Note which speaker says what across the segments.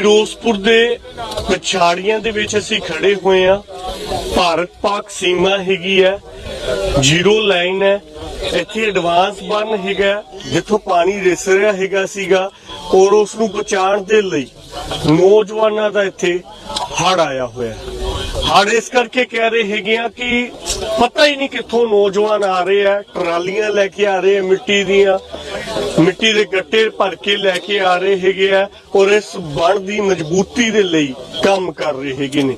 Speaker 1: ਫਿਰੋਜ਼ਪੁਰ ਦੇ ਪਛਾੜੀਆਂ ਦੇ ਵਿੱਚ ਅਸੀਂ ਖੜੇ ਹੋਏ ਆ ਭਾਰਤ ਪਾਕ ਸੀਮਾ ਹੈਗੀ ਹੈ, ਜ਼ੀਰੋ ਲਾਈਨ ਹੈ। ਇੱਥੇ ਐਡਵਾਂਸ ਬਨ ਹੈਗਾ ਜਿੱਥੋਂ ਪਾਣੀ ਰਿਸ ਰਿਹਾ ਹੈਗਾ ਸੀਗਾ ਔਰ ਉਸ ਨੂੰ ਬਚਾਉਣ ਦੇ ਲਈ ਨੌਜਵਾਨਾਂ ਦਾ ਇੱਥੇ ਹੜ ਆਇਆ ਹੋਇਆ ਹੜ ਇਸ ਕਰਕੇ ਕਹਿ ਰਹੇ ਹੈਗੇ ਆ ਕਿ ਪਤਾ ਹੀ ਨਹੀਂ ਕਿੱਥੋਂ ਨੌਜਵਾਨ ਆ ਰਹੇ ਆ ਟਰਾਲੀਆਂ ਲੈ ਕੇ ਆ ਰਹੇ ਆ ਮਿੱਟੀ ਦੀਆਂ ਮਿੱਟੀ ਦੇ ਗੱਟੇ ਭਰ ਕੇ ਲੈ ਕੇ ਆ ਰਹੇ ਹੈਗੇ ਆ ਔਰ ਇਸ ਬਣ ਦੀ ਮਜ਼ਬੂਤੀ ਦੇ ਲਈ ਕੰਮ ਕਰ ਰਹੇ ਹੈਗੇ ਨੇ।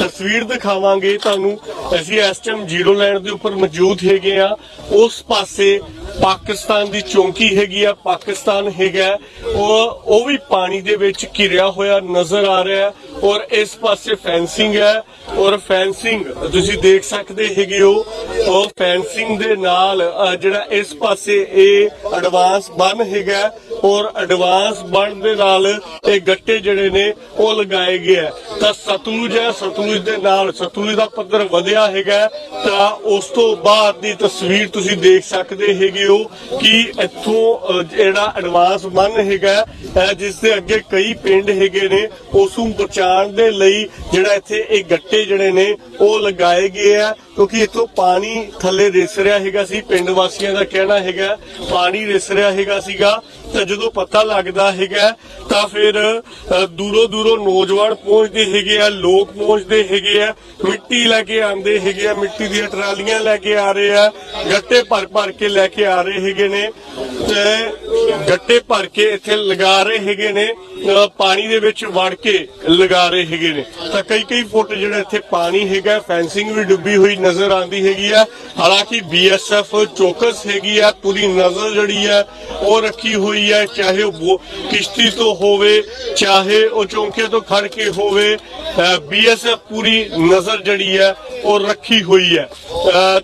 Speaker 1: ਤਸਵੀਰ ਦਿਖਾਵਾਂਗੇ ਤੁਹਾਨੂੰ। ਅਸੀਂ ਇਸ ਟਾਈਮ ਜ਼ੀਰੋ ਲਾਈਨ ਦੇ ਉੱਪਰ ਮੌਜੂਦ ਹੈਗੇ ਆ। ਉਸ ਪਾਸੇ ਪਾਕਿਸਤਾਨ ਦੀ ਚੌਂਕੀ ਹੈਗੀ ਆ, ਪਾਕਿਸਤਾਨ ਹੈਗਾ। ਉਹ ਉਹ ਵੀ ਪਾਣੀ ਦੇ ਵਿੱਚ ਘਿਰਿਆ ਹੋਇਆ ਨਜ਼ਰ ਆ ਰਿਹਾ। ਔਰ ਇਸ ਪਾਸੇ ਫੈਂਸਿੰਗ ਹੈ ਔਰ ਫੈਂਸਿੰਗ, ਤੁਸੀਂ ਦੇਖ ਸਕਦੇ ਹੈਗੇ ਹੋ ਉਹ ਫੈਂਸਿੰਗ ਦੇ ਨਾਲ ਜਿਹੜਾ ਇਸ ਪਾਸੇ ਇਹ ਐਡਵਾਂਸ ਬਨ ਹੈਗਾ ਔਰ ਐਡਵਾਂਸ ਬਨ ਦੇ ਨਾਲ ਇਹ ਗੱਟੇ ਜਿਹੜੇ ਨੇ ਉਹ ਲਗਾਏ ਗਏ ਤਾਂ ਸਤਲੁਜ ਹੈ, ਸਤਲੁਜ ਦੇ ਨਾਲ, ਸਤਲੁਜ ਦਾ ਪੱਧਰ ਵਧਿਆ ਹੈਗਾ ਤਾਂ ਉਸ ਤੋਂ ਬਾਅਦ ਦੀ ਤਸਵੀਰ ਤੁਸੀਂ ਦੇਖ ਸਕਦੇ ਹੈਗੇ ਹੋ ਕਿ ਇੱਥੋਂ ਜਿਹੜਾ ਐਡਵਾਂਸ ਬਨ ਹੈਗਾ ਜਿਸ ਦੇ ਅੱਗੇ ਕਈ ਪਿੰਡ ਹੈਗੇ ਨੇ, ਉਸ ਨੂੰ ਬਚਾ ਬਚਾਉਣ ਦੇ ਲਈ ਜਿਹੜਾ ਇੱਥੇ ਇਹ ਗੱਟੇ ਜਿਹੜੇ ਨੇ, ਉਹ ਲਗਾਏ ਗਏ ਆ, ਕਿਉਂਕਿ ਇੱਥੋਂ ਪਾਣੀ ਥੱਲੇ ਰਿਸ ਰਿਹਾ ਹੈਗਾ ਸੀ, ਪਿੰਡ ਵਾਸੀਆਂ ਦਾ ਕਹਿਣਾ ਹੈਗਾ, ਪਾਣੀ ਰਿਸ ਰਿਹਾ ਹੈਗਾ ਸੀਗਾ। ਤਾਂ ਜਦੋਂ ਪਤਾ ਲੱਗਦਾ ਹੈਗਾ, ਤਾਂ ਫਿਰ ਦੂਰੋਂ ਦੂਰੋਂ ਨੌਜਵਾਨ ਪਹੁੰਚਦੇ ਹੈਗੇ ਆ, ਲੋਕ ਪਹੁੰਚਦੇ ਹੈਗੇ ਆ, ਮਿੱਟੀ ਲੈ ਕੇ ਆਂਦੇ ਹੈਗੇ ਆ, ਮਿੱਟੀ ਦੀਆਂ ਟਰਾਲੀਆਂ ਲੈ ਕੇ ਆ ਰਹੇ ਆ, ਗੱਟੇ ਭਰ ਭਰ ਕੇ ਲੈ ਕੇ ਆ ਰਹੇ ਹੈਗੇ ਨੇ, ਤੇ ਗੱਟੇ ਭਰ ਕੇ ਇੱਥੇ ਲਗਾ ਰਹੇ ਹੈਗੇ ਨੇ ਪਾਣੀ ਦੇ ਵਿੱਚ ਵੜ ਕੇ ਲਗਾ ਰਹੇ ਹੈਗੇ ਨੇ। ਤਾਂ ਕਈ ਕਈ ਫੁੱਟ ਜਿਹੜਾ ਇੱਥੇ ਪਾਣੀ ਹੈਗਾ, ਫੈਂਸਿੰਗ ਵੀ ਡੁੱਬੀ ਹੋਈ ਨਜ਼ਰ ਆਉਂਦੀ ਹੈਗੀ ਆ। ਹਾਲਾਂਕਿ ਬੀਐਸਐਫ ਚੌਕਸ ਹੈਗੀ ਆ, ਪੂਰੀ ਨਜ਼ਰ ਜਿਹੜੀ ਹੈ ਉਹ ਰੱਖੀ ਹੋਈ ਹੈ ਚਾਹੇ ਉਹ ਕਿਸ਼ਤੀ ਤੋਂ ਹੋਵੇ ਚਾਹੇ ਉਹ ਚੌਂਕੇ ਤੋਂ ਖੜ ਕੇ ਹੋਵੇ ਬੀਐਸਐਫ ਪੂਰੀ ਨਜ਼ਰ ਜਿਹੜੀ ਹੈ ਉਹ ਰੱਖੀ ਹੋਈ ਹੈ।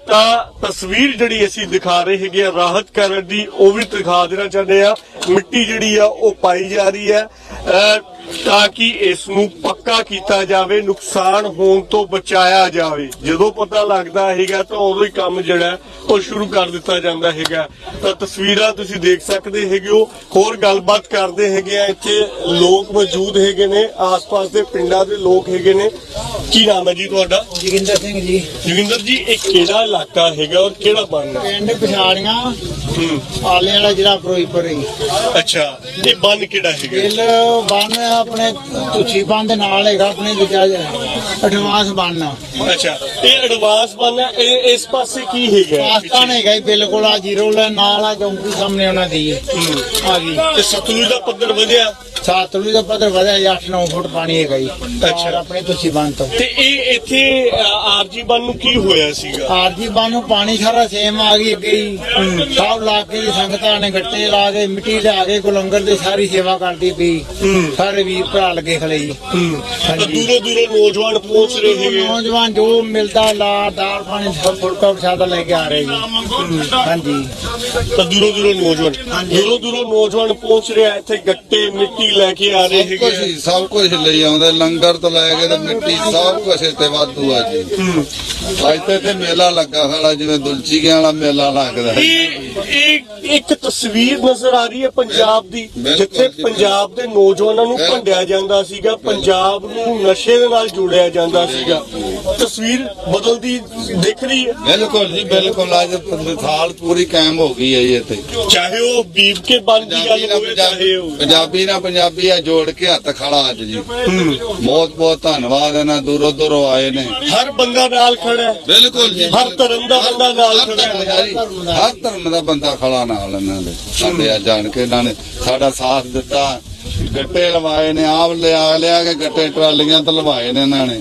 Speaker 1: ਤਾਂ ਤਸਵੀਰ ਜਿਹੜੀ ਅਸੀਂ ਦਿਖਾ ਰਹੇ ਹੈਗੇ ਆ ਰਾਹਤ ਕਰਨ ਦੀ ਉਹ ਵੀ ਦਿਖਾ ਦੇਣਾ ਚਾਹੁੰਦੇ ਆ ਮਿੱਟੀ ਜਿਹੜੀ ਆ ਉਹ ਪਾਈ ਜਾ ਰਹੀ ਹੈ। ਅ, ਤਾਂ ਕਿ ਇਸ ਨੂੰ ਪੱਕਾ ਕੀਤਾ ਜਾਵੇ ਨੁਕਸਾਨ ਹੋਣ ਤੋਂ ਬਚਾਇਆ ਜਾਵੇ। ਜਦੋਂ ਪਤਾ ਲੱਗਦਾ ਹੈਗਾ ਤਾਂ ਉਦੋਂ ਹੀ ਕੰਮ ਜਿਹੜਾ ਉਹ ਸ਼ੁਰੂ ਕਰ ਦਿੱਤਾ ਜਾਂਦਾ ਹੈਗਾ। ਤਾਂ ਤਸਵੀਰਾਂ ਤੁਸੀਂ ਦੇਖ ਸਕਦੇ ਹੈਗੇ ਹੋ। ਹੋਰ ਗੱਲਬਾਤ ਕਰਦੇ ਹੈਗੇ ਆ ਇੱਥੇ ਲੋਕ ਮੌਜੂਦ ਹੈਗੇ ਨੇ ਆਸ-ਪਾਸ ਦੇ ਪਿੰਡਾਂ ਦੇ ਲੋਕ ਹੈਗੇ ਨੇ। ਕੀ ਨਾਮ ਹੈ ਜੀ ਤੁਹਾਡਾ?
Speaker 2: ਜੋਗਿੰਦਰ ਸਿੰਘ ਜੀ।
Speaker 1: ਜੋਗਿੰਦਰ ਜੀ ਇਹ ਕਿਹੜਾ ਇਲਾਕਾ ਹੈਗਾ ਔਰ ਕਿਹੜਾ ਬੰਨ ਹੈ?
Speaker 2: ਪਿੰਡ ਪਛਾੜੀਆਂ ਆਲੇ ਵਾਲਾ ਜਿਹੜਾ ਫਿਰੋਜ਼ਪੁਰ ਹੀ
Speaker 1: ਅੱਛਾ ਇਹ ਬੰਨ ਕਿਹੜਾ ਹੈਗਾ?
Speaker 2: ਗਿੱਲ ਬੰਨ ਆਪਣੇ ਤੁਛੀ ਬੰਨ ਦੇ ਨਾਲ ਹੈਗਾ ਆਪਣੇ ਦੂਜਾ ਐਡਵਾਂਸ ਬੰਨ
Speaker 1: ਅੱਛਾ ਇਹ ਐਡਵਾਂਸ ਹੈ ਇਹ ਇਸ ਪਾਸੇ ਕੀ ਹੈਗਾ?
Speaker 2: ਪਾਕਿਸਤਾਨ ਹੈਗਾ ਹੀ ਬਿਲਕੁਲ ਆ ਜ਼ੀਰੋ ਲੈ ਨਾਲ ਆ ਚੌਂਕੀ ਸਾਹਮਣੇ ਉਹਨਾਂ ਦੀ। ਆ ਗਈ।
Speaker 1: ਤੇ ਸਤਲੁਜ ਦਾ ਪੱਧਰ ਵਧਿਆ?
Speaker 2: ਸਾਤਲੂ ਦਾ ਪੱਧਰ ਵਧਿਆ 8-9 ਫੁੱਟ ਪਾਣੀ ਹੈਗਾ ਜੀ।
Speaker 1: ਅੱਛਾ।
Speaker 2: ਆਪਣੇ ਤੁਛੀ ਬੰਨ ਤੋਂ।
Speaker 1: ਤੇ ਇਹ ਇੱਥੇ ਆਰਜੀ ਬੰਨ ਨੂੰ ਕੀ ਹੋਇਆ ਸੀਗਾ?
Speaker 2: ਆਰਜੀ ਬੰਨ ਨੂੰ ਪਾਣੀ ਸਾਰਾ ਸੇਮ ਆ ਗਈ ਅੱਗੇ ਸਭ ਇਲਾਕੇ ਦੀ ਸੰਗਤਾਂ ਨੇ ਗੱਟੇ ਲਾ ਕੇ ਮਿੱਟੀ ਲਿਆ ਕੇ ਗੁਲੰਗਰ ਦੀ ਸਾਰੀ ਸੇਵਾ ਕਰਦੀ ਪਈ। ਸਾਰੇ ਵੀਰ ਭਰਾ ਲੱਗੇ ਖਲੇ ਜੀ ਹਾਂਜੀ
Speaker 1: ਦੂਰੋਂ ਦੂਰੋਂ ਨੌਜਵਾਨ ਪਹੁੰਚ ਰਹੇ ਆ।
Speaker 2: ਨੌਜਵਾਨ ਜੋ ਮਿਲਦਾ ਲਾ ਦਾਲ ਪਾਣੀ ਸਭ ਫੁਲਕਾ ਪ੍ਰਸ਼ਾਦਾ ਲੈ ਕੇ ਆ ਰਹੇ ਜੀ ਹਾਂਜੀ
Speaker 1: ਤਾਂ ਦੂਰੋਂ ਦੂਰੋਂ ਨੌਜਵਾਨ ਦੂਰੋਂ ਦੂਰੋਂ ਨੌਜਵਾਨ ਪਹੁੰਚ ਰਿਹਾ ਇੱਥੇ ਗੱਟੇ ਮਿੱਟੀ ਲੈ ਕੇ ਆ ਰਹੇ
Speaker 3: ਸਭ
Speaker 1: ਹੈਗੇ
Speaker 3: ਕੁਝ। ਹੀ ਸਭ ਕੁਝ ਲਈ ਆਉਂਦੇ ਲੰਗਰ ਤੋਂ ਲੈ ਕੇ ਤੇ ਮਿੱਟੀ ਸਭ ਕੁਝ ਇੱਥੇ ਵਾਧੂ ਆ ਜੀ
Speaker 1: ਹੂੰ।
Speaker 3: ਅੱਜ ਤੇ ਇੱਥੇ ਮੇਲਾ ਲੱਗਾ ਸਾਡਾ ਜਿਵੇਂ ਦੁਲਚੀਆਂ ਵਾਲਾ ਮੇਲਾ ਲੱਗਦਾ ਹੈ।
Speaker 1: ਇਹ ਇੱਕ ਤਸਵੀਰ ਨਜ਼ਰ ਆ ਰਹੀ ਹੈ ਪੰਜਾਬ ਦੀ ਜਿੱਥੇ। ਪੰਜਾਬ ਦੇ ਨੌਜਵਾਨਾਂ ਨੂੰ ਭੰਡਿਆ ਜਾਂਦਾ ਸੀਗਾ ਪੰਜਾਬ ਨੂੰ ਨਸ਼ੇ ਦੇ ਨਾਲ ਜੋੜਿਆ ਜਾਂਦਾ ਸੀਗਾ। ਤਸਵੀਰ ਬਦਲਦੀ ਦਿਖ ਰਹੀ ਹੈ।
Speaker 3: ਬਿਲਕੁਲ ਜੀ ਬਿਲਕੁਲ। ਅੱਜ ਮਿਸਾਲ ਪੂਰੀ ਕਾਇਮ ਹੋ ਗਈ ਹੈ ਜੀ ਇੱਥੇ।
Speaker 1: ਚਾਹੇ ਉਹ ਬੀਬ ਕੇ ਬੰਦ ਦੀ ਗੱਲ ਹੋਵੇ ਚਾਹੇ
Speaker 3: ਪੰਜਾਬੀ
Speaker 1: ਉਹ
Speaker 3: ਪੰਜਾਬੀ ਨਾਲ ਪੰਜਾਬੀ ਆ ਜੋੜ ਕੇ ਹੱਥ ਖੜਾ ਅੱਜ ਜੀ। ਬਹੁਤ ਬਹੁਤ ਧੰਨਵਾਦ ਇਹਨਾਂ ਦੂਰੋਂ ਦੂਰੋਂ ਆਏ ਨੇ।
Speaker 1: ਹਰ ਬੰਦਾ ਨਾਲ ਖੜਾ
Speaker 3: ਬਿਲਕੁਲ ਜੀ
Speaker 1: ਹਰ ਧਰਮ ਦਾ ਬੰਦਾ ਨਾਲ ਖੜਾ
Speaker 3: ਹਰ ਧਰਮ ਦਾ ਬੰਦਾ ਖੜਾ ਨਾਲ ਇਹਨਾਂ ਦੇ। ਸਾਡੇ ਆ ਜਾਣ ਕੇ ਇਹਨਾਂ ਨੇ ਸਾਡਾ ਸਾਥ ਦਿੱਤਾ। ਗੱਟੇ ਲਵਾਏ ਨੇ ਆਪ ਲਿਆ ਲਿਆ ਕੇ ਗੱਟੇ ਟਰਾਲੀਆਂ ਤੇ ਲਵਾਏ ਨੇ ਇਹਨਾਂ ਨੇ।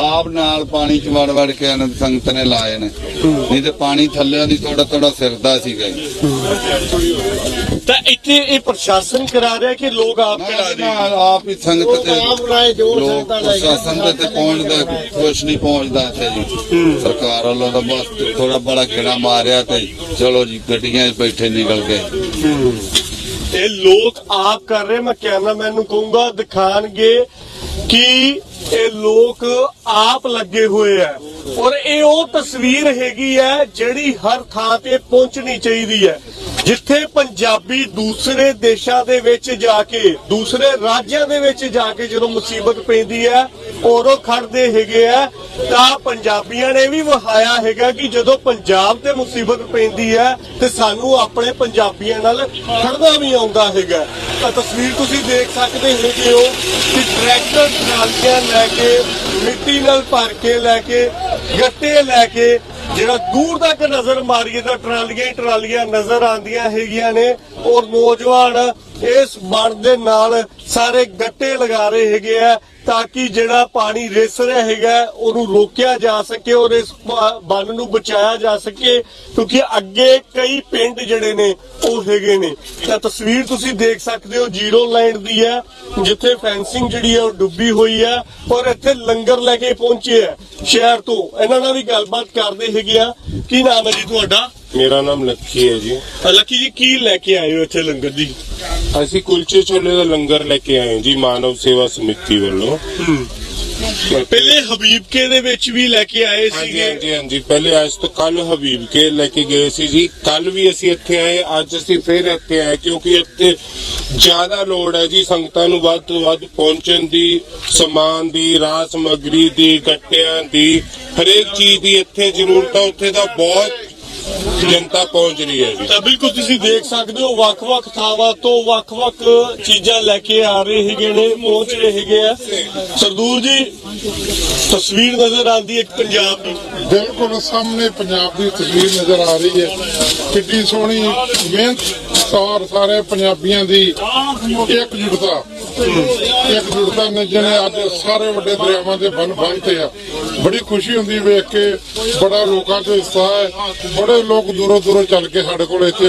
Speaker 3: ਆਪ ਨਾਲ ਪਾਣੀ ਚ ਵੜ ਵੜ ਕੇ ਇਹਨਾਂ ਦੀ ਸੰਗਤ ਨੇ ਲਾਏ ਨੇ। ਨਹੀਂ ਤੇ ਪਾਣੀ ਥੱਲੇ ਦੀ ਥੋੜਾ ਥੋੜਾ ਸਿਰਦਾ ਸੀਗਾ ਜੀ।
Speaker 1: ਤਾਂ ਇੱਥੇ ਇਹ ਪ੍ਰਸ਼ਾਸਨ ਕਰਾ ਰਿਹਾ ਕਿ ਲੋਕ ਆਪ ਕਰਾ ਰਹੇ?
Speaker 3: ਆਪ ਹੀ ਸੰਗਤ ਤੇ ਲੋਕ ਪ੍ਰਸ਼ਾਸਨ ਦੇ ਤੇ ਪਹੁੰਚਦਾ ਕੁਛ ਨਹੀਂ ਪਹੁੰਚਦਾ ਇੱਥੇ ਜੀ। ਸਰਕਾਰ ਵੱਲੋਂ ਤਾਂ ਬਸ ਥੋੜਾ ਬੜਾ ਗੇੜਾ ਮਾਰਿਆ ਤੇ ਚਲੋ ਜੀ ਗੱਡੀਆਂ 'ਚ ਬੈਠੇ ਨਿਕਲ ਗਏ।
Speaker 1: ਇਹ ਲੋਕ ਆਪ ਕਰ ਰਹੇ, ਮੈਂ ਕੈਮਰਾਮੈਨ ਨੂੰ ਕਹੂੰਗਾ, ਦਿਖਾਣਗੇ ਕਿ ਇਹ ਲੋਕ ਆਪ ਲੱਗੇ ਹੋਏ ਆ। ਔਰ ਇਹ ਉਹ ਤਸਵੀਰ ਹੈਗੀ ਹੈ ਜਿਹੜੀ ਹਰ ਥਾਂ ਤੇ ਪਹੁੰਚਣੀ ਚਾਹੀਦੀ ਹੈ ਜਿੱਥੇ ਪੰਜਾਬੀ ਦੂਸਰੇ ਦੇਸ਼ਾਂ ਦੇ ਵਿੱਚ ਜਾ ਕੇ, ਦੂਸਰੇ ਰਾਜਾਂ ਦੇ ਵਿੱਚ ਜਾ ਕੇ ਜਦੋਂ ਮੁਸੀਬਤ ਪੈਂਦੀ ਹੈ ਔਰ ਉਹ ਖੜਦੇ ਹੈਗੇ ਆ ਤਾਂ ਪੰਜਾਬੀਆਂ ਨੇ ਵੀ ਵਹਾਇਆ ਹੈਗਾ ਕਿ ਜਦੋਂ ਪੰਜਾਬ ਤੇ ਮੁਸੀਬਤ ਪੈਂਦੀ ਹੈ ਤੇ ਸਾਨੂੰ ਆਪਣੇ ਪੰਜਾਬੀਆਂ ਨਾਲ ਖੜਨਾ ਵੀ ਆਉਂਦਾ ਹੈਗਾ। ਤਾਂ ਤਸਵੀਰ ਤੁਸੀਂ ਦੇਖ ਸਕਦੇ ਹੈਗੇ ਹੋ ਕਿ ਟਰੈਕਟਰ ਟਰਾਲੀਆਂ ਲੈ ਕੇ, ਮਿੱਟੀ ਨਾਲ ਭਰ ਕੇ ਲੈ ਕੇ, ਗੱਟੇ ਲੈ ਕੇ, ਜਿਹੜਾ ਦੂਰ ਤੱਕ ਨਜ਼ਰ ਮਾਰੀਏ ਤਾਂ ਟਰਾਲੀਆਂ ਹੀ ਟਰਾਲੀਆਂ ਨਜ਼ਰ ਆਉਂਦੀਆਂ ਹੈਗੀਆਂ ਨੇ ਔਰ ਨੌਜਵਾਨ ਇਸ ਮਨ ਦੇ ਨਾਲ ਸਾਰੇ ਗੱਟੇ ਲਗਾ ਰਹੇ ਹੈਗੇ ਆ ਤਾਂ ਕਿ ਜਿਹੜਾ ਪਾਣੀ ਰਿਸ ਰਿਹਾ ਹੈਗਾ ਉਹਨੂੰ ਰੋਕਿਆ ਜਾ ਸਕੇ ਔਰ ਇਸ ਬੰਨ ਨੂੰ ਬਚਾਇਆ ਜਾ ਸਕੇ, ਕਿਉਂਕਿ ਅੱਗੇ ਕਈ ਪਿੰਡ ਜਿਹੜੇ ਨੇ, ਉਹ ਹੈਗੇ ਨੇ। ਤਾਂ ਤਸਵੀਰ ਤੁਸੀਂ ਦੇਖ ਸਕਦੇ ਹੋ, ਜ਼ੀਰੋ ਲਾਈਨ ਦੀ ਹੈ, ਜਿੱਥੇ ਫੈਂਸਿੰਗ ਜਿਹੜੀ ਹੈ, ਉਹ ਡੁੱਬੀ ਹੋਈ ਹੈ ਔਰ ਇੱਥੇ ਲੰਗਰ ਲੈ ਕੇ ਪਹੁੰਚੇ ਹੈ ਸ਼ਹਿਰ ਤੋਂ। ਇਹਨਾਂ ਨਾਲ ਵੀ ਗੱਲਬਾਤ ਕਰਦੇ ਹੈਗੇ ਆ। ਕੀ ਨਾਮ ਹੈ ਜੀ ਤੁਹਾਡਾ?
Speaker 4: ਮੇਰਾ ਨਾਮ ਲੱਕੀ ਹੈ ਜੀ।
Speaker 1: ਅ, ਲੱਕੀ ਜੀ ਕੀ ਲੈ ਕੇ ਆਏ ਹੋ ਇੱਥੇ ਲੰਗਰ ਦੀ
Speaker 4: ਅਸੀਂ ਕੁਲਚੇ ਛੋਲੇ ਦਾ ਲੰਗਰ ਲੈ ਕੇ ਆਏ ਹਾਂ ਜੀ ਮਾਨਵ ਸੇਵਾ ਸਮਿਤੀ ਵੱਲੋਂ।
Speaker 1: ਪਹਿਲੇ ਹਬੀਬਕੇ ਦੇ ਵਿੱਚ ਵੀ ਲੈ ਕੇ ਆਏ
Speaker 4: ਹਾਂਜੀ
Speaker 1: ਸੀਗੇ।
Speaker 4: ਹਾਂਜੀ ਹਾਂਜੀ। ਪਹਿਲੇ ਅੱਜ ਤੋਂ ਕੱਲ ਹਬੀਬ ਕੇ ਲੈ ਕੇ ਗਏ ਸੀ ਜੀ। ਕੱਲ ਵੀ ਅਸੀਂ ਇੱਥੇ ਆਏ ਅੱਜ ਅਸੀਂ ਫਿਰ ਇੱਥੇ ਆਏ ਕਿਉਂਕਿ ਇੱਥੇ ਜ਼ਿਆਦਾ ਲੋੜ ਹੈ ਜੀ ਸੰਗਤਾਂ ਨੂੰ ਵੱਧ ਤੋਂ ਵੱਧ ਪਹੁੰਚਣ ਦੀ ਸਮਾਨ ਦੀ ਰਾਜ ਸਮੱਗਰੀ ਦੀ ਗੱਟਿਆਂ ਦੀ ਹਰੇਕ ਚੀਜ਼ ਦੀ ਇੱਥੇ ਜ਼ਰੂਰਤ ਹੈ ਉੱਥੇ ਦਾ ਬਹੁਤ ਜਨਤਾ ਪਹੁੰਚ ਰਹੀ ਹੈ ਜੀ।
Speaker 1: ਤਾਂ ਬਿਲਕੁਲ ਤੁਸੀਂ ਦੇਖ ਸਕਦੇ ਹੋ ਵੱਖ-ਵੱਖ ਥਾਵਾਂ ਤੋਂ ਵੱਖ-ਵੱਖ ਚੀਜ਼ਾਂ ਲੈ ਕੇ ਆ ਰਹੇ ਹੈਗੇ ਨੇ ਪਹੁੰਚ ਰਹੇ ਹੈਗੇ ਆ। ਸਰਦੂਰ ਜੀ ਤਸਵੀਰ ਨਜ਼ਰ ਆਉਂਦੀ ਹੈ ਇੱਕ ਪੰਜਾਬ ਦੀ।
Speaker 5: ਬਿਲਕੁਲ ਸਾਹਮਣੇ ਪੰਜਾਬ ਦੀ ਤਸਵੀਰ ਨਜ਼ਰ ਆ ਰਹੀ ਹੈ। ਕਿੱਡੀ ਸੋਹਣੀ ਮਿਹਨਤ ਸਾਰੇ ਪੰਜਾਬੀਆਂ ਦੀ ਇਕਜੁੱਟਤਾ ਇਕਜੁੱਟਤਾ ਨੇ ਅੱਜ ਸਾਰੇ ਵੱਡੇ ਦਰਿਆਵਾਂ ਦੇ ਬੰਨ ਬੰਨ੍ਹਤੇ ਆ ਬੜੀ ਖੁਸ਼ੀ ਹੁੰਦੀ ਵੇਖ ਕੇ ਬੜਾ ਲੋਕਾਂ 'ਚ ਉਤਸ਼ਾਹ ਹੈ ਬੜੇ ਲੋਕ ਦੂਰੋਂ ਦੂਰੋਂ ਚੱਲ ਕੇ ਸਾਡੇ ਕੋਲ ਇੱਥੇ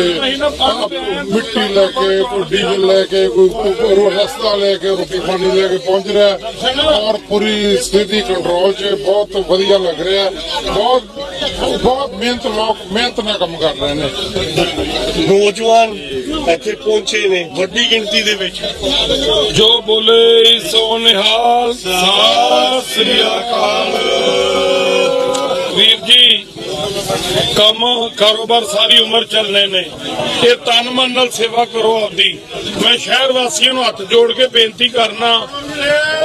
Speaker 5: ਮਿੱਟੀ ਲੈ ਕੇ ਕੋਈ ਡੀਜ਼ਲ ਲੈ ਕੇ ਕੋਈ ਰਸਤਾ ਲੈ ਕੇ ਰੋਟੀ ਪਾਣੀ ਲੈ ਕੇ ਪਹੁੰਚ ਰਿਹਾ ਔਰ ਪੂਰੀ ਸਥਿਤੀ ਕੰਟਰੋਲ 'ਚ ਬਹੁਤ ਵਧੀਆ ਲੱਗ ਰਿਹਾ ਬਹੁਤ ਬਹੁਤ ਮਿਹਨਤ ਲੋਕ ਮਿਹਨਤ ਨਾਲ ਕੰਮ ਕਰ ਰਹੇ ਨੇ
Speaker 1: ਨੌਜਵਾਨ ਇੱਥੇ ਪਹੁੰਚੇ ਨੇ ਵੱਡੀ ਗਿਣਤੀ ਦੇ ਵਿੱਚ।
Speaker 6: ਜੋ ਬੋਲੇ ਸੋ ਨਿਹਾਲ, ਸਤਿ ਸ੍ਰੀ ਅਕਾਲ। ਵੀਰ ਜੀ ਕੰਮ ਕਾਰੋਬਾਰ ਸਾਰੀ ਉਮਰ ਚੱਲਣੇ ਨੇ। ਇਹ ਤਨ ਮਨ ਨਾਲ ਸੇਵਾ ਕਰੋ ਆਪਦੀ। ਮੈਂ ਸ਼ਹਿਰ ਵਾਸੀਆਂ ਨੂੰ ਹੱਥ ਜੋੜ ਕੇ ਬੇਨਤੀ ਕਰਨਾ,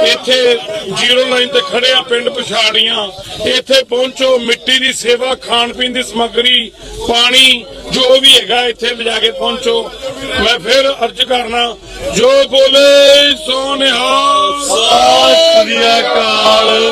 Speaker 6: ਇੱਥੇ ਜ਼ੀਰੋ ਲਾਈਨ ਤੇ ਖੜੇ ਆ ਪਿੰਡ ਪਛਾੜੀਆਂ, ਇੱਥੇ ਪਹੁੰਚੋ, ਮਿੱਟੀ ਦੀ ਸੇਵਾ, ਖਾਣ ਪੀਣ ਦੀ ਸਮੱਗਰੀ, ਪਾਣੀ, ਜੋ ਵੀ ਹੈਗਾ ਇੱਥੇ ਲਿਜਾ ਕੇ ਪਹੁੰਚੋ। ਮੈਂ ਫਿਰ ਅਰਜ਼ ਕਰਨਾ, ਜੋ ਬੋਲੇ ਸੋ
Speaker 1: ਸਤਿ ਸ੍ਰੀ ਅਕਾਲ।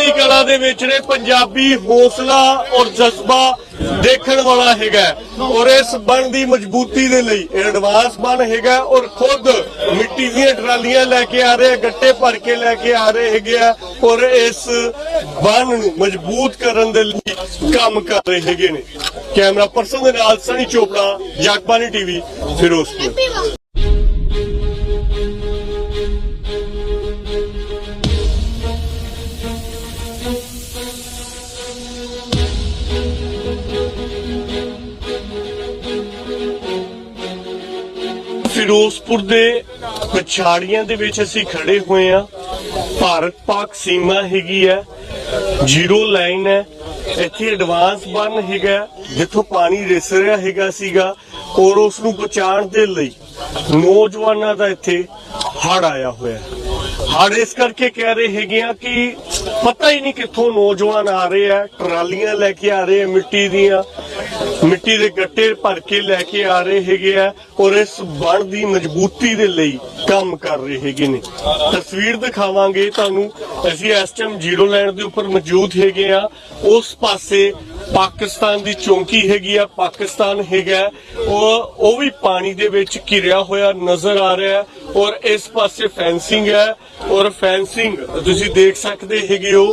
Speaker 1: ਤਾਂ ਕਲਾ ਦੇ ਵਿੱਚ ਨੇ ਪੰਜਾਬੀ ਹੌਸਲਾ ਔਰ ਜਜ਼ਬਾ ਦੇਖਣ ਵਾਲਾ ਹੈਗਾ ਔਰ ਇਸ ਬਣ ਦੀ ਮਜ਼ਬੂਤੀ ਦੇ ਲਈ ਐਡਵਾਂਸ ਬਣ ਹੈਗਾ ਔਰ ਖੁਦ ਮਿੱਟੀ ਦੀਆਂ ਟਰਾਲੀਆਂ ਲੈ ਕੇ ਆ ਰਹੇ, ਗੱਟੇ ਭਰ ਕੇ ਲੈ ਕੇ ਆ ਰਹੇ ਹੈਗੇ ਆ ਔਰ ਇਸ ਬਣ ਨੂੰ ਮਜ਼ਬੂਤ ਕਰਨ ਦੇ ਲਈ ਕੰਮ ਕਰ ਰਹੇ ਹੈਗੇ ਨੇ। ਕੈਮਰਾ ਪਰਸਨ ਦੇ ਨਾਲ ਸਣੀ ਚੋਪੜਾ ਜਗਬਾਨੀ ਟੀਵੀ, ਫਿਰੋਜ਼ਪੁਰ। ਫਿਰੋਜ਼ਪੁਰ ਦੇ ਪਛਾੜੀਆਂ ਦੇ ਵਿੱਚ ਅਸੀਂ ਖੜੇ ਹੋਏ ਆ ਭਾਰਤ ਪਾਕ ਸੀਮਾ ਹੈਗੀ ਹੈ, ਜ਼ੀਰੋ ਲਾਈਨ ਹੈ। ਇੱਥੇ ਐਡਵਾਂਸ ਬਨ ਹੈਗਾ, ਜਿੱਥੋਂ ਪਾਣੀ ਰਿਸ ਰਿਹਾ ਹੈਗਾ ਸੀਗਾ, ਔਰ ਉਸ ਨੂੰ ਬਚਾਉਣ ਦੇ ਲਈ ਨੌਜਵਾਨਾਂ ਦਾ ਇੱਥੇ ਹੜ ਆਇਆ ਹੋਇਆ ਹੜ ਇਸ ਕਰਕੇ ਕਹਿ ਰਹੇ ਹੈਗੇ ਆ ਕਿ ਪਤਾ ਹੀ ਨਹੀਂ ਕਿੱਥੋਂ ਨੌਜਵਾਨ ਆ ਰਹੇ ਆ, ਟਰਾਲੀਆਂ ਲੈ ਕੇ ਆ ਰਹੇ ਆ ਮਿੱਟੀ ਦੀਆਂ ਮਿੱਟੀ ਦੇ ਗੱਟੇ ਭਰ ਕੇ ਲੈ ਕੇ ਆ ਰਹੇ ਹੈਗੇ ਆ ਔਰ ਇਸ ਬਣ ਦੀ ਮਜ਼ਬੂਤੀ ਦੇ ਲਈ ਕੰਮ ਕਰ ਰਹੇ ਹੈਗੇ ਨੇ। ਤਸਵੀਰ ਦਿਖਾਵਾਂਗੇ ਤੁਹਾਨੂੰ। ਅਸੀਂ ਇਸ ਟਾਈਮ ਜ਼ੀਰੋ ਲਾਈਨ ਦੇ ਉੱਪਰ ਮੌਜੂਦ ਹੈਗੇ ਆ। ਉਸ ਪਾਸੇ ਪਾਕਿਸਤਾਨ ਦੀ ਚੌਂਕੀ ਹੈਗੀ ਆ। ਪਾਕਿਸਤਾਨ ਹੈਗਾ। ਉਹ ਉਹ ਵੀ ਪਾਣੀ ਦੇ ਵਿੱਚ ਘਿਰਿਆ ਹੋਇਆ ਨਜ਼ਰ ਆ ਰਿਹਾ। ਹੈ ਔਰ ਇਸ ਪਾਸੇ ਫੈਂਸਿੰਗ ਹੈ ਔਰ ਫੈਂਸਿੰਗ, ਤੁਸੀਂ ਦੇਖ ਸਕਦੇ ਹੈਗੇ ਹੋ,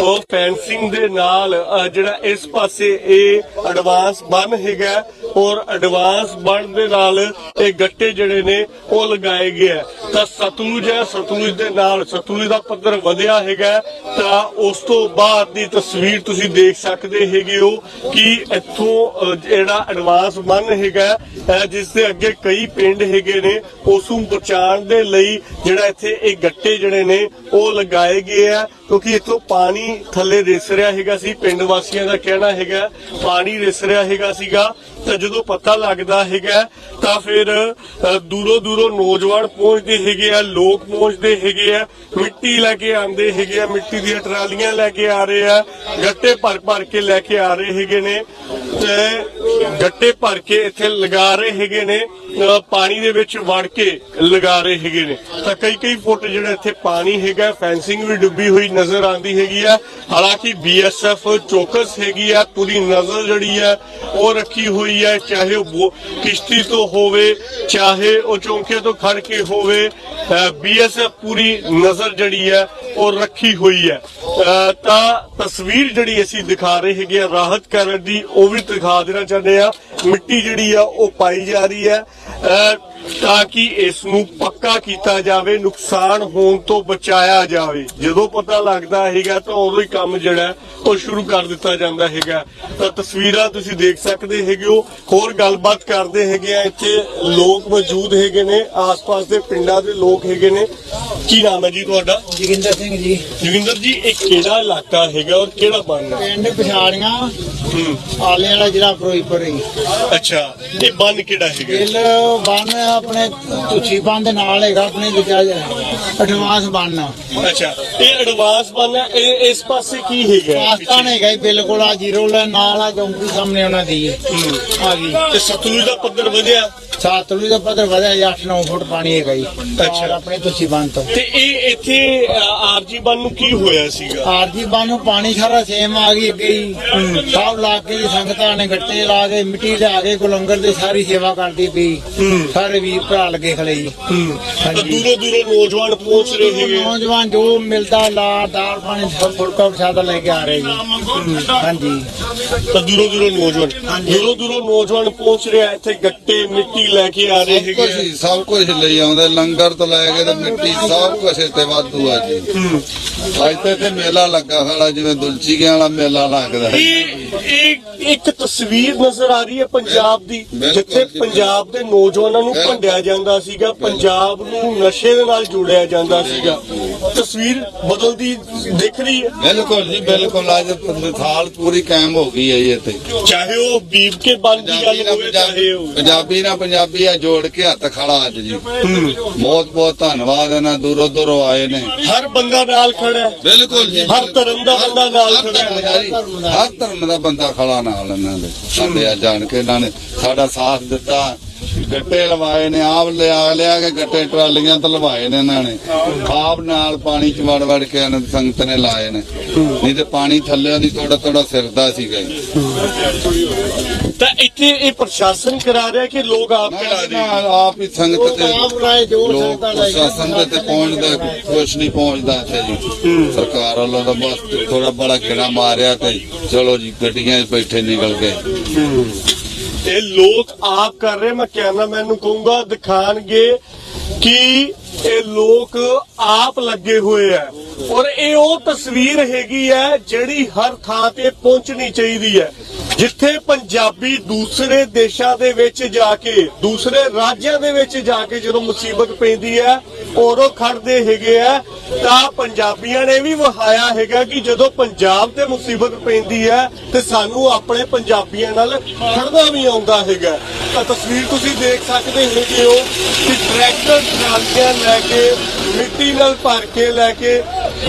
Speaker 1: ਉਹ ਫੈਂਸਿੰਗ ਦੇ ਨਾਲ ਜਿਹੜਾ ਇਸ ਪਾਸੇ ਇਹ ਐਡਵਾਂਸ ਬਨ ਹੈਗਾ ਔਰ ਐਡਵਾਂਸ ਬਣ ਦੇ ਨਾਲ ਇਹ ਗੱਟੇ ਜਿਹੜੇ ਨੇ ਉਹ ਲਗਾਏ ਗਏ ਹੈ। ਤਾਂ ਸਤਲੁਜ ਹੈ, ਸਤਲੁਜ ਦੇ ਨਾਲ ਸਤਲੁਜ ਦਾ ਪੱਧਰ ਵਧਿਆ ਹੈਗਾ ਤਾਂ ਉਸ ਤੋਂ ਬਾਅਦ ਦੀ ਤਸਵੀਰ ਤੁਸੀਂ ਦੇਖ ਸਕਦੇ ਹੈਗੇ ਹੋ ਕਿ ਇੱਥੋਂ ਜਿਹੜਾ ਐਡਵਾਂਸ ਬਨ ਹੈਗਾ ਜਿਸ ਦੇ ਅੱਗੇ ਕਈ ਪਿੰਡ ਹੈਗੇ ਨੇ, ਉਸ ਨੂੰ ਬਚਾਉਣ ਦੇ ਲਈ ਜਿਹੜਾ ਇੱਥੇ ਇਹ ਗੱਟੇ ਜਿਹੜੇ ਨੇ ਉਹ ਲਗਾਏ ਗਏ ਆ ਕਿਉਂਕਿ ਇੱਥੋਂ ਪਾਣੀ ਥੱਲੇ ਰਿਸ ਰਿਹਾ ਹੈਗਾ ਸੀ, ਪਿੰਡ ਵਾਸੀਆਂ ਦਾ ਕਹਿਣਾ ਹੈਗਾ ਪਾਣੀ ਰਿਸ ਰਿਹਾ ਹੈਗਾ ਸੀਗਾ। ਤਾਂ ਜਦੋਂ ਪਤਾ ਲੱਗਦਾ ਹੈਗਾ, ਤਾਂ ਫਿਰ ਦੂਰੋਂ ਦੂਰੋਂ ਨੌਜਵਾਨ ਪਹੁੰਚਦੇ ਹੈਗੇ ਆ, ਲੋਕ ਪਹੁੰਚਦੇ ਹੈਗੇ ਆ, ਮਿੱਟੀ ਲੈ ਕੇ ਆਂਦੇ ਹੈਗੇ ਆ, ਮਿੱਟੀ ਦੀਆਂ ਟਰਾਲੀਆਂ ਲੈ ਕੇ ਆ ਰਹੇ ਆ, ਗੱਟੇ ਭਰ ਭਰ ਕੇ ਲੈ ਕੇ ਆ ਰਹੇ ਹੈਗੇ ਨੇ, ਤੇ ਗੱਟੇ ਭਰ ਕੇ ਇੱਥੇ ਲਗਾ ਰਹੇ ਹੈਗੇ ਨੇ ਪਾਣੀ ਦੇ ਵਿੱਚ ਵੜ ਕੇ ਲਗਾ ਰਹੇ ਹੈਗੇ ਨੇ। ਤਾਂ ਕਈ ਕਈ ਫੁੱਟ ਜਿਹੜਾ ਇੱਥੇ ਪਾਣੀ ਹੈਗਾ, ਫੈਂਸਿੰਗ ਵੀ ਡੁੱਬੀ ਹੋਈ ਨਜ਼ਰ ਆਉਂਦੀ ਹੈਗੀ ਆ। ਹਾਲਾਂਕਿ ਬੀਐਸਐਫ ਚੌਕਸ ਹੈਗੀ ਆ, ਪੂਰੀ ਨਜ਼ਰ ਜਿਹੜੀ ਆ, ਉਹ ਰੱਖੀ ਹੋਈ ਹੈ, ਚਾਹੇ ਉਹ ਕਿਸ਼ਤੀ ਤੋਂ ਹੋਵੇ, ਚਾਹੇ ਉਹ ਚੌਂਕੇ ਤੋਂ ਖੜ ਕੇ ਹੋਵੇ ਬੀਐਸਐਫ ਪੂਰੀ ਨਜ਼ਰ ਜਿਹੜੀ ਹੈ, ਉਹ ਰੱਖੀ ਹੋਈ ਹੈ। ਤਾਂ ਤਸਵੀਰ ਜਿਹੜੀ ਅਸੀਂ ਦਿਖਾ ਰਹੇ ਹੈਗੇ ਆ ਰਾਹਤ ਕਰਨ ਦੀ, ਉਹ ਵੀ ਦਿਖਾ ਦੇਣਾ ਚਾਹੁੰਦੇ ਆ ਮਿੱਟੀ ਜਿਹੜੀ ਆ, ਉਹ ਪਾਈ ਜਾ ਰਹੀ ਹੈ। ਤਾਂ ਕਿ ਇਸ ਨੂੰ ਪੱਕਾ ਕੀਤਾ ਜਾਵੇ ਨੁਕਸਾਨ ਹੋਣ ਤੋਂ ਬਚਾਇਆ ਜਾਵੇ। ਜਦੋਂ ਪਤਾ ਲੱਗਦਾ ਹੈਗਾ ਤਾਂ ਉਦੋਂ ਹੀ ਕੰਮ ਜਿਹੜਾ ਉਹ ਸ਼ੁਰੂ ਕਰ ਦਿੱਤਾ ਜਾਂਦਾ ਹੈਗਾ। ਤਾਂ ਤਸਵੀਰਾਂ ਤੁਸੀਂ ਦੇਖ ਸਕਦੇ ਹੈਗੇ ਹੋ। ਹੋਰ ਗੱਲਬਾਤ ਕਰਦੇ ਹੈਗੇ ਆ ਇੱਥੇ ਲੋਕ ਮੌਜੂਦ ਹੈਗੇ ਨੇ ਆਸ-ਪਾਸ ਦੇ ਪਿੰਡਾਂ ਦੇ ਲੋਕ ਹੈਗੇ ਨੇ। ਕੀ ਨਾਮ ਹੈ ਜੀ ਤੁਹਾਡਾ?
Speaker 2: ਜੋਗਿੰਦਰ ਸਿੰਘ ਜੀ।
Speaker 1: ਜੋਗਿੰਦਰ ਜੀ ਇਹ ਕਿਹੜਾ ਇਲਾਕਾ ਹੈਗਾ ਔਰ ਕਿਹੜਾ ਬੰਨ ਹੈ?
Speaker 2: ਪਿੰਡ ਪਛਾੜੀਆਂ
Speaker 1: ਹੂੰ,
Speaker 2: ਆਲੇ ਵਾਲਾ ਜਿਹੜਾ ਫਿਰੋਜ਼ਪੁਰ ਹੈ
Speaker 1: ਅੱਛਾ ਇਹ ਬੰਨ ਕਿਹੜਾ ਹੈਗਾ?
Speaker 2: ਗਿੱਲ ਬੰਨ ਆਪਣੇ ਤੁਛੀ ਬੰਨ ਦੇ ਨਾਲ ਹੈਗਾ ਆਪਣੇ ਦੂਜਾ ਐਡਵਾਂਸ ਬੰਨ
Speaker 1: ਅੱਛਾ ਇਹ ਐਡਵਾਂਸ ਬੰਨ ਹੈ ਇਹ ਇਸ ਪਾਸੇ ਕੀ ਹੈਗਾ?
Speaker 2: ਪਾਕਿਸਤਾਨ ਹੈਗਾ ਹੀ ਬਿਲਕੁਲ ਆ ਜ਼ੀਰੋ ਲਾਈਨ ਨਾਲ ਆ ਚੌਂਕੀ ਸਾਹਮਣੇ ਉਹਨਾਂ ਦੀ। ਹੈ ਆ ਗਈ।
Speaker 1: ਤੇ ਸਤਲੁਜ ਦਾ ਪੱਧਰ ਵਧਿਆ।
Speaker 2: ਸਾਤਲੂ ਦਾ ਪੱਧਰ ਵਧਿਆ 8-9 ਫੁੱਟ ਪਾਣੀ ਹੈਗਾ ਜੀ।
Speaker 1: ਅੱਛਾ।
Speaker 2: ਆਪਣੇ ਤੁਛੀ ਬੰਨ ਤੋਂ।
Speaker 1: ਤੇ ਇਹ ਇੱਥੇ ਆਰਜੀ ਬੰਨ ਨੂੰ ਕੀ ਹੋਇਆ ਸੀਗਾ?
Speaker 2: ਆਰਜੀ ਬੰਨ ਨੂੰ ਪਾਣੀ ਸਾਰਾ ਸੇਮ ਆ ਗਈ ਅੱਗੇ ਹੀ। ਸਭ ਇਲਾਕੇ ਦੀ ਸੰਗਤਾਂ ਨੇ ਗੱਟੇ ਲਾ ਕੇ ਮਿੱਟੀ ਲਿਆ ਕੇ ਗੁਲੰਗਰ ਦੀ ਸਾਰੀ ਸੇਵਾ ਕਰਦੀ ਪਈ। ਸਾਰੇ ਵੀਰ ਭਰਾ ਲੱਗੇ ਖਲੇ ਜੀ। ਹਾਂਜੀ।
Speaker 1: ਦੂਰੋਂ ਦੂਰੋਂ ਨੌਜਵਾਨ ਪਹੁੰਚ ਰਹੇ ਹੈਗੇ
Speaker 2: ਨੌਜਵਾਨ ਜੋ ਮਿਲਦਾ ਲਾ ਦਾਲ ਪਾਣੀ ਸਭ ਫੁਲਕਾ ਪ੍ਰਸ਼ਾਦਾ ਲੈ ਕੇ ਆ ਰਹੇ ਜੀ। ਹਾਂਜੀ।
Speaker 1: ਤਾਂ ਦੂਰੋਂ ਦੂਰੋਂ ਨੌਜਵਾਨ। ਦੂਰੋਂ ਦੂਰੋਂ ਨੌਜਵਾਨ ਪਹੁੰਚ ਰਿਹਾ ਇੱਥੇ ਗੱਟੇ ਮਿੱਟੀ ਲੈ ਕੇ ਆ ਰਹੇ
Speaker 3: ਸਭ ਕੁਝ
Speaker 1: ਹੈਗੇ
Speaker 3: ਹੀ ਸਭ ਕੁਝ ਲਈ ਆਉਂਦੇ ਲੰਗਰ ਤੋਂ ਲੈ ਕੇ ਤੇ ਮਿੱਟੀ ਸਭ ਕੁਝ ਇੱਥੇ ਵਾਧੂ ਆ ਜੀ। ਅੱਜ ਤੇ ਇੱਥੇ ਮੇਲਾ ਲੱਗਾ ਖੜਾ ਜਿਵੇਂ ਦੁਲਚੀਆਂ ਵਾਲਾ ਮੇਲਾ ਲੱਗਦਾ ਹੈ।
Speaker 1: ਇਹ ਇਹ ਇੱਕ ਤਸਵੀਰ ਨਜ਼ਰ ਆ ਰਹੀ ਹੈ ਪੰਜਾਬ ਦੀ
Speaker 3: ਬਿਲਕੁਲ
Speaker 1: ਜਿੱਥੇ
Speaker 3: ਜੀ।
Speaker 1: ਪੰਜਾਬ ਦੇ ਨੌਜਵਾਨਾਂ ਨੂੰ
Speaker 3: ਬਿਲਕੁਲ।
Speaker 1: ਭੰਡਿਆ ਜਾਂਦਾ ਸੀਗਾ ਪੰਜਾਬ ਨੂੰ ਨਸ਼ੇ ਦੇ ਨਾਲ ਜੋੜਿਆ ਜਾਂਦਾ ਸੀਗਾ। ਤਸਵੀਰ ਬਦਲਦੀ ਦਿਖ ਰਹੀ ਹੈ।
Speaker 3: ਬਿਲਕੁਲ ਜੀ ਬਿਲਕੁਲ। ਅੱਜ ਮਿਸਾਲ ਪੂਰੀ ਕਾਇਮ ਹੋ ਗਈ ਹੈ ਜੀ ਇੱਥੇ।
Speaker 1: ਚਾਹੇ ਉਹ ਬੀਬ ਕੇ ਬੰਨ ਦੀ
Speaker 3: ਪੰਜਾਬੀ
Speaker 1: ਗੱਲ
Speaker 3: ਨਾਲ
Speaker 1: ਹੋਵੇ ਚਾਹੇ ਉਹ
Speaker 3: ਪੰਜਾਬੀ ਨਾਲ ਪੰਜਾਬੀ ਆ ਜੋੜ ਕੇ ਹੱਥ ਖੜਾ ਅੱਜ ਜੀ। ਬਹੁਤ ਬਹੁਤ ਧੰਨਵਾਦ ਇਹਨਾਂ ਦੂਰੋਂ ਦੂਰੋਂ ਆਏ ਨੇ।
Speaker 1: ਹਰ ਬੰਦਾ ਨਾਲ ਖੜਾ ਹੈ
Speaker 3: ਬਿਲਕੁਲ ਜੀ
Speaker 1: ਹਰ ਧਰਮ ਦਾ ਬੰਦਾ ਨਾਲ ਖੜਾ ਹੈ
Speaker 3: ਹਰ ਧਰਮ ਦਾ ਬੰਦਾ ਖੜਾ ਨਾਲ ਇਹਨਾਂ ਦੇ। ਸਾਡੇ ਆ ਜਾਣ ਕੇ ਇਹਨਾਂ ਨੇ ਸਾਡਾ ਸਾਥ ਦਿੱਤਾ। ਗੱਟੇ ਲਵਾਏ ਨੇ ਆਪ ਲਿਆ ਲਿਆ ਕੇ ਗੱਟੇ ਟਰਾਲੀਆਂ ਤੇ ਲਵਾਏ ਨੇ ਇਹਨਾਂ ਨੇ। ਆਪ ਨਾਲ ਪਾਣੀ ਚ ਵੜ ਵੜ ਕੇ ਇਹਨਾਂ ਦੀ ਸੰਗਤ ਨੇ ਲਾਏ ਨੇ। ਨਹੀਂ ਤੇ ਪਾਣੀ ਥੱਲੇ ਦੀ ਥੋੜਾ ਥੋੜਾ ਸਿਰਦਾ ਸੀਗਾ
Speaker 1: ਤਾਂ ਇੱਥੇ ਇਹ ਪ੍ਰਸ਼ਾਸਨ ਕਰਾ ਰਿਹਾ ਕਿ ਲੋਕ ਆਪ ਕਰਾ ਰਹੇ?
Speaker 3: ਆਪ ਹੀ ਸੰਗਤ ਤੇ
Speaker 2: ਆਪ ਰਾਏ ਜੋ
Speaker 3: ਲੋਕ ਪ੍ਰਸ਼ਾਸਨ ਦੇ ਤੇ ਪਹੁੰਚਦਾ ਕੁਛ ਨਹੀਂ ਪਹੁੰਚਦਾ ਇੱਥੇ ਜੀ। ਸਰਕਾਰ ਵੱਲੋਂ ਤਾਂ ਬਸ ਥੋੜਾ ਬੜਾ ਗੇੜਾ ਮਾਰਿਆ ਤੇ ਚਲੋ ਜੀ ਗੱਡੀਆਂ 'ਚ ਬੈਠੇ ਨਿਕਲ ਗਏ।
Speaker 1: ਇਹ ਲੋਕ ਆਪ ਕਰ ਰਹੇ, ਮੈਂ ਕੈਮਰਾਮੈਨ ਨੂੰ ਕਹੂੰਗਾ, ਦਿਖਾਣਗੇ ਕਿ ਇਹ ਲੋਕ ਆਪ ਲੱਗੇ ਹੋਏ ਆ। ਔਰ ਇਹ ਉਹ ਤਸਵੀਰ ਹੈਗੀ ਹੈ ਜਿਹੜੀ ਹਰ ਥਾਂ ਤੇ ਪਹੁੰਚਣੀ ਚਾਹੀਦੀ ਹੈ ਜਿੱਥੇ ਪੰਜਾਬੀ ਦੂਸਰੇ ਦੇਸ਼ਾਂ ਦੇ ਵਿੱਚ ਜਾ ਕੇ, ਦੂਸਰੇ ਰਾਜਾਂ ਦੇ ਵਿੱਚ ਜਾ ਕੇ ਜਦੋਂ ਮੁਸੀਬਤ ਪੈਂਦੀ ਹੈ ਔਰ ਉਹ ਖੜਦੇ ਹੈਗੇ ਆ ਤਾਂ ਪੰਜਾਬੀਆਂ ਨੇ ਵੀ ਵਹਾਇਆ ਹੈਗਾ ਕਿ ਜਦੋਂ ਪੰਜਾਬ ਤੇ ਮੁਸੀਬਤ ਪੈਂਦੀ ਹੈ ਤੇ ਸਾਨੂੰ ਆਪਣੇ ਪੰਜਾਬੀਆਂ ਨਾਲ ਖੜਨਾ ਵੀ ਆਉਂਦਾ ਹੈਗਾ। ਤਾਂ ਤਸਵੀਰ ਤੁਸੀਂ ਦੇਖ ਸਕਦੇ ਹੈਗੇ ਹੋ ਕਿ ਟਰੈਕਟਰ ਟਰਾਲੀਆਂ ਲੈ ਕੇ, ਮਿੱਟੀ ਨਾਲ ਭਰ ਕੇ ਲੈ ਕੇ,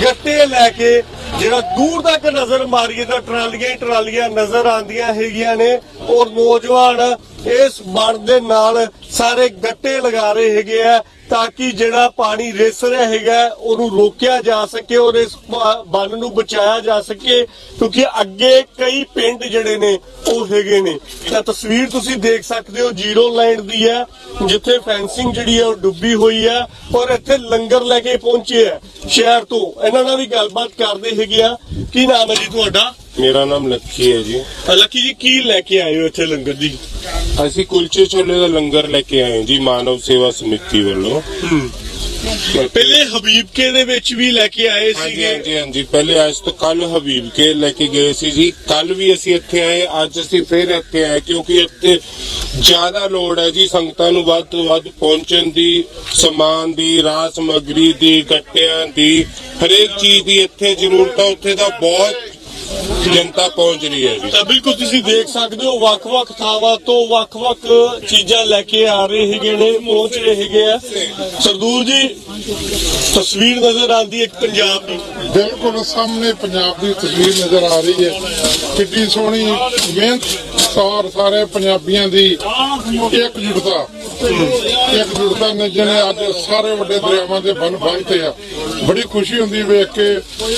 Speaker 1: ਗੱਟੇ ਲੈ ਕੇ ਜਿਹੜਾ ਦੂਰ ਤੱਕ ਨਜ਼ਰ ਮਾਰੀਏ ਤਾਂ ਟਰਾਲੀਆਂ ਹੀ ਟਰਾਲੀਆਂ ਨਜ਼ਰ ਆਉਂਦੀਆਂ ਹੈਗੀਆਂ ਨੇ ਔਰ ਨੌਜਵਾਨ ਇਸ ਬਣ ਦੇ ਨਾਲ ਸਾਰੇ ਗੱਟੇ ਲਗਾ ਰਹੇ ਹੈਗੇ ਆ। ਤਾਂ ਕਿ ਜਿਹੜਾ ਪਾਣੀ ਰਿਸ ਰਿਹਾ ਹੈਗਾ, ਉਹਨੂੰ ਰੋਕਿਆ ਜਾ ਸਕੇ ਔਰ ਇਸ ਬੰਨ ਨੂੰ ਬਚਾਇਆ ਜਾ ਸਕੇ, ਕਿਉਂਕਿ ਅੱਗੇ ਕਈ ਪਿੰਡ ਜਿਹੜੇ ਨੇ, ਉਹ ਹੈਗੇ ਨੇ। ਤਾਂ ਤਸਵੀਰ ਤੁਸੀਂ ਦੇਖ ਸਕਦੇ ਹੋ, ਜ਼ੀਰੋ ਲਾਈਨ ਦੀ ਹੈ, ਜਿੱਥੇ ਫੈਂਸਿੰਗ ਜਿਹੜੀ ਹੈ, ਉਹ ਡੁੱਬੀ ਹੋਈ ਹੈ ਔਰ ਇੱਥੇ ਲੰਗਰ ਲੈ ਕੇ ਪਹੁੰਚੇ ਹੈ ਸ਼ਹਿਰ ਤੋਂ। ਇਹਨਾਂ ਨਾਲ ਵੀ ਗੱਲਬਾਤ ਕਰਦੇ ਹੈਗੇ ਆ। ਕੀ ਨਾਮ ਹੈ ਜੀ ਤੁਹਾਡਾ?
Speaker 4: ਮੇਰਾ ਨਾਮ ਲੱਕੀ ਹੈ ਜੀ।
Speaker 1: ਅ, ਲੱਕੀ ਜੀ ਕੀ ਲੈ ਕੇ ਆਏ ਹੋ ਇੱਥੇ ਲੰਗਰ ਦੀ
Speaker 4: ਅਸੀਂ ਕੁਲਚੇ ਛੋਲੇ ਦਾ ਲੰਗਰ ਲੈ ਕੇ ਆਏ ਹਾਂ ਜੀ ਮਾਨਵ ਸੇਵਾ ਸਮਿਤੀ ਵੱਲੋਂ।
Speaker 1: ਪਹਿਲੇ ਹਬੀਬਕੇ ਦੇ ਵਿੱਚ ਵੀ ਲੈ ਕੇ ਆਏ
Speaker 4: ਹਾਂਜੀ
Speaker 1: ਸੀਗੇ।
Speaker 4: ਹਾਂਜੀ ਹਾਂਜੀ। ਪਹਿਲੇ ਅੱਜ ਤੋਂ ਕੱਲ ਹਬੀਬ ਕੇ ਲੈ ਕੇ ਗਏ ਸੀ ਜੀ। ਕੱਲ ਵੀ ਅਸੀਂ ਇੱਥੇ ਆਏ ਅੱਜ ਅਸੀਂ ਫਿਰ ਇੱਥੇ ਆਏ ਕਿਉਂਕਿ ਇੱਥੇ ਜ਼ਿਆਦਾ ਲੋੜ ਹੈ ਜੀ ਸੰਗਤਾਂ ਨੂੰ ਵੱਧ ਤੋਂ ਵੱਧ ਪਹੁੰਚਣ ਦੀ ਸਮਾਨ ਦੀ ਰਾਹ ਸਮੱਗਰੀ ਦੀ ਗੱਟਿਆਂ ਦੀ ਹਰੇਕ ਚੀਜ਼ ਦੀ ਇੱਥੇ ਜ਼ਰੂਰਤ ਹੈ ਉੱਥੇ ਦਾ ਬਹੁਤ ਜਨਤਾ ਪਹੁੰਚ ਰਹੀ ਹੈ ਜੀ।
Speaker 1: ਤਾਂ ਬਿਲਕੁਲ ਤੁਸੀਂ ਦੇਖ ਸਕਦੇ ਹੋ ਵੱਖ-ਵੱਖ ਥਾਵਾਂ ਤੋਂ ਵੱਖ-ਵੱਖ ਚੀਜ਼ਾਂ ਲੈ ਕੇ ਆ ਰਹੇ ਹੈਗੇ ਨੇ ਪਹੁੰਚ ਰਹੇ ਹੈਗੇ ਆ। ਸਰਦੂਰ ਜੀ ਤਸਵੀਰ ਨਜ਼ਰ ਆਉਂਦੀ ਹੈ ਇੱਕ ਪੰਜਾਬ ਦੀ।
Speaker 5: ਬਿਲਕੁਲ ਸਾਹਮਣੇ ਪੰਜਾਬ ਦੀ ਤਸਵੀਰ ਨਜ਼ਰ ਆ ਰਹੀ ਹੈ। ਕਿੱਡੀ ਸੋਹਣੀ ਮਿਹਨਤ ਸਾਰ ਸਾਰੇ ਪੰਜਾਬੀਆਂ ਦੀ ਇਕਜੁੱਟਤਾ। ਇਕਜੁੱਟਤਾ ਨੇ ਜਿਹਨੇ ਅੱਜ ਸਾਰੇ ਵੱਡੇ ਦਰਿਆਵਾਂ ਦੇ ਬੰਨ ਬੰਨਤੇ ਆ। ਬੜੀ ਖੁਸ਼ੀ ਹੁੰਦੀ ਵੇਖ ਕੇ,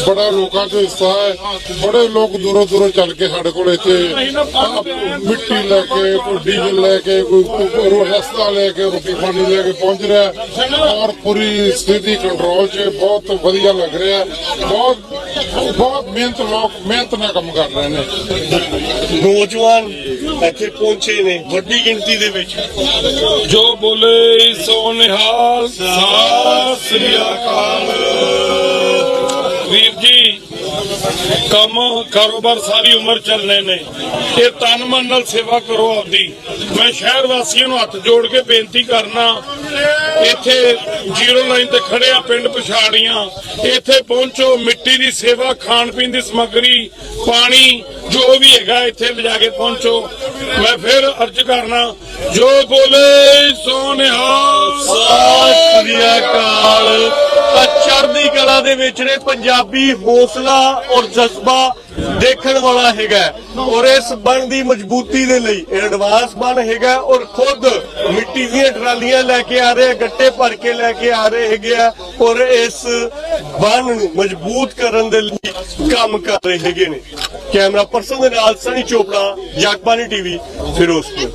Speaker 5: ਬੜਾ ਲੋਕਾਂ 'ਚ ਉਤਸ਼ਾਹ ਹੈ। ਬੜੇ ਲੋਕ ਦੂਰੋਂ ਦੂਰੋਂ ਚੱਲ ਕੇ ਸਾਡੇ ਕੋਲ ਇੱਥੇ ਮਿੱਟੀ ਲੈ ਕੇ, ਕੋਈ ਡੀਜ਼ਲ ਲੈ ਕੇ, ਕੋਈ ਰਸਤਾ ਲੈ ਕੇ, ਰੋਟੀ ਪਾਣੀ ਲੈ ਕੇ ਪਹੁੰਚ ਰਿਹਾ ਔਰ ਪੂਰੀ ਸਥਿਤੀ ਕੰਟਰੋਲ 'ਚ, ਬਹੁਤ ਵਧੀਆ ਲੱਗ ਰਿਹਾ ਬਹੁਤ ਬਹੁਤ ਮਿਹਨਤ ਲੋਕ, ਮਿਹਨਤ ਨਾਲ ਕੰਮ ਕਰ ਰਹੇ ਨੇ।
Speaker 1: ਨੌਜਵਾਨ ਇੱਥੇ ਪਹੁੰਚੇ ਨੇ ਵੱਡੀ ਗਿਣਤੀ ਦੇ ਵਿੱਚ।
Speaker 6: ਜੋ ਬੋਲੇ ਸੋ ਨਿਹਾਲ ਸਤਿ ਸ੍ਰੀ ਅਕਾਲ। ਕੰਮ, ਕਾਰੋਬਾਰ ਸਾਰੀ ਉਮਰ ਚੱਲਣੇ ਨੇ। ਇਹ ਤਨ ਮਨ ਨਾਲ ਸੇਵਾ ਕਰੋ ਆਪਦੀ। ਮੈਂ ਸ਼ਹਿਰ ਵਾਸੀਆਂ ਨੂੰ ਹੱਥ ਜੋੜ ਕੇ ਬੇਨਤੀ ਕਰਨਾ, ਇੱਥੇ ਜ਼ੀਰੋ ਲਾਈਨ ਤੇ ਖੜੇ ਆ ਪਿੰਡ ਪਛਾੜੀਆਂ। ਇੱਥੇ ਪਹੁੰਚੋ, ਮਿੱਟੀ ਦੀ ਸੇਵਾ, ਖਾਣ ਪੀਣ ਦੀ ਸਮੱਗਰੀ, ਪਾਣੀ, ਜੋ ਵੀ ਹੈਗਾ ਇੱਥੇ ਲਿਜਾ ਕੇ ਪਹੁੰਚੋ। ਮੈਂ ਫਿਰ ਅਰਜ਼ ਕਰਨਾ, ਜੋ ਬੋਲੇ ਸੋ ਨਿਹਾਲ।
Speaker 1: ਸਤਿ ਸ੍ਰੀ ਅਕਾਲ। ਚੜ੍ਹਦੀ ਕਲਾ ਦੇ ਵਿੱਚ ਨੇ ਪੰਜਾਬੀ ਹੌਸਲਾ ਔਰ ਜਜ਼ਬਾ ਦੇਖਣ ਵਾਲਾ ਹੈਗਾ ਔਰ ਇਸ ਬਣ ਦੀ ਮਜ਼ਬੂਤੀ ਦੇ ਲਈ, ਇਹ ਐਡਵਾਂਸ ਬਣ ਹੈਗਾ ਔਰ ਖੁਦ ਮਿੱਟੀ ਦੀਆਂ ਟਰਾਲੀਆਂ ਲੈ ਕੇ ਆ ਰਹੇ ਗੱਟੇ ਭਰ ਕੇ ਲੈ ਕੇ ਆ ਰਹੇ ਹੈਗੇ ਆ ਔਰ ਇਸ ਬਣ ਨੂੰ ਮਜ਼ਬੂਤ ਕਰਨ ਦੇ ਲਈ ਕੰਮ ਕਰ ਰਹੇ ਹੈਗੇ ਨੇ। ਕੈਮਰਾ ਪਰਸਨ ਦੇ ਨਾਲ ਸਨੀ ਚੋਪੜਾ ਜਗਬਾਨੀ ਟੀਵੀ, ਫਿਰੋਜ਼ਪੁਰ।